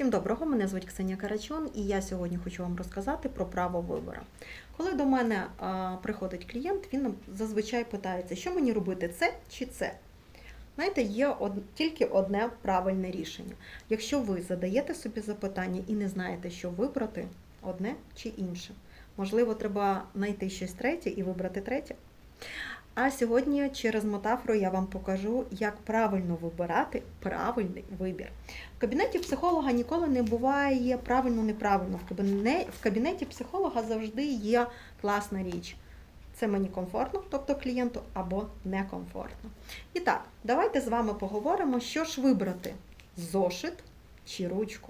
Всім доброго, мене звуть Ксенія Карачун, і я сьогодні хочу вам розказати про право вибору. Коли до мене приходить клієнт, він зазвичай питається, що мені робити, це чи це. Знаєте, є тільки одне правильне рішення. Якщо ви задаєте собі запитання і не знаєте, що вибрати, одне чи інше. Можливо, треба знайти щось третє і вибрати третє. А сьогодні через метафору я вам покажу, як правильно вибирати правильний вибір. В кабінеті психолога ніколи не буває правильно-неправильно. В кабіне- В кабінеті психолога завжди є класна річ. Це мені комфортно, тобто клієнту, або некомфортно. І так, давайте з вами поговоримо, що ж вибрати: зошит чи ручку.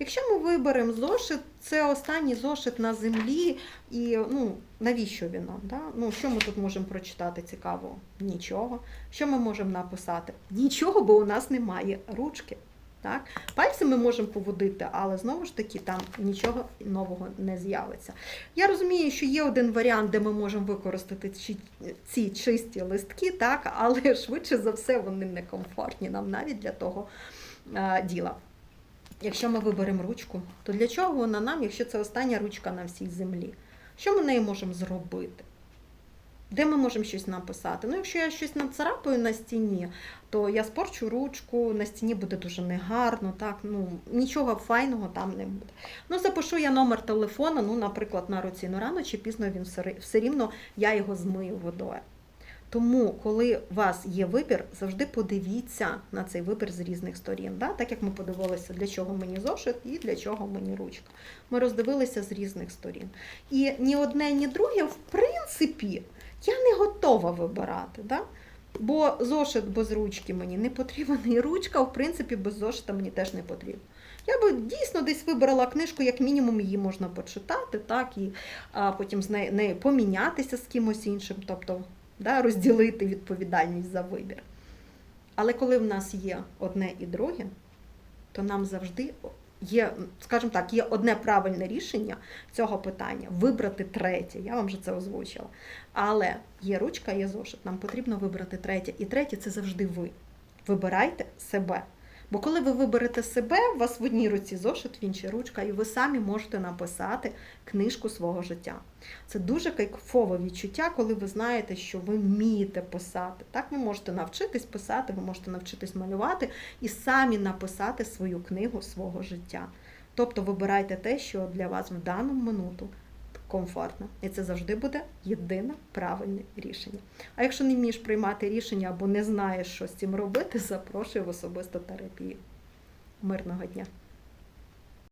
Якщо ми виберемо зошит, це останній зошит на землі, і ну, навіщо він нам? Да? Ну, що ми тут можемо прочитати цікавого? Нічого. Що ми можемо написати? Нічого, бо у нас немає ручки. Так? Пальці ми можемо поводити, але знову ж таки там нічого нового не з'явиться. Я розумію, що є один варіант, де ми можемо використати ці, чисті листки, так? але швидше за все вони некомфортні нам навіть для того е, діла. Якщо ми виберемо ручку, то для чого вона нам, якщо це остання ручка на всій землі? Що ми нею можемо зробити? Де ми можемо щось написати? Ну, якщо я щось нацарапаю на стіні, то я спорчу ручку, на стіні буде дуже негарно, так, ну, нічого файного там не буде. Ну, запишу я номер телефона, ну, наприклад, на руці, ну рано чи пізно він все, рівно, я його змию водою. Тому, коли у вас є вибір, завжди подивіться на цей вибір з різних сторін. Да? Так як ми подивилися, для чого мені зошит і для чого мені ручка. Ми роздивилися з різних сторін. І ні одне, ні друге, в принципі, я не готова вибирати. Да? Бо зошит без ручки мені не потрібен, і ручка, в принципі, без зошита мені теж не потрібна. Я би дійсно десь вибрала книжку, як мінімум її можна почитати, так, і а, потім з нею, помінятися з кимось іншим, тобто да, розділити відповідальність за вибір. Але коли в нас є одне і друге, то нам завжди є, скажімо так, є одне правильне рішення цього питання вибрати третє. Я вам вже це озвучила. Але є ручка, є зошит. Нам потрібно вибрати третє. І третє це завжди ви. Вибирайте себе. Бо коли ви виберете себе, у вас в одній руці зошит, в іншій ручка, і ви самі можете написати книжку свого життя. Це дуже кайфове відчуття, коли ви знаєте, що ви вмієте писати. Так, ви можете навчитись писати, ви можете навчитись малювати і самі написати свою книгу свого життя. Тобто вибирайте те, що для вас в дану минуту комфортно. І це завжди буде єдине правильне рішення. А якщо не вмієш приймати рішення або не знаєш, що з цим робити, запрошую в особисту терапію. Мирного дня!